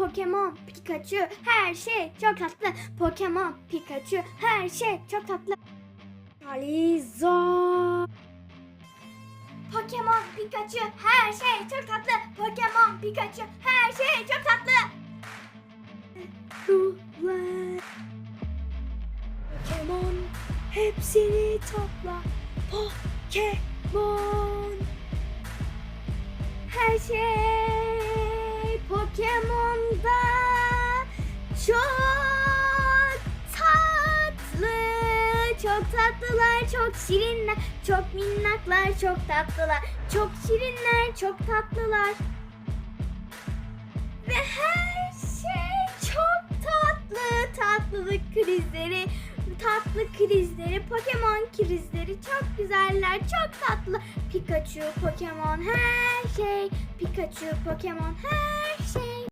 Pokemon, Pikachu, her şey çok tatlı. Pokemon, Pikachu, her şey çok tatlı. Charizard. Pokemon, Pikachu, her şey çok tatlı. Pokemon, Pikachu, her şey çok tatlı. Ruhlar. Pokemon, hepsini topla. Pokemon. Her şey Pokemon'da Çok tatlılar, çok şirinler, çok minnaklar, çok tatlılar. Çok şirinler, çok tatlılar. Ve her şey çok tatlı. Tatlılık krizleri, tatlı krizleri, Pokemon krizleri çok güzeller, çok tatlı. Pikachu, Pokemon her şey. Pikachu, Pokemon her şey.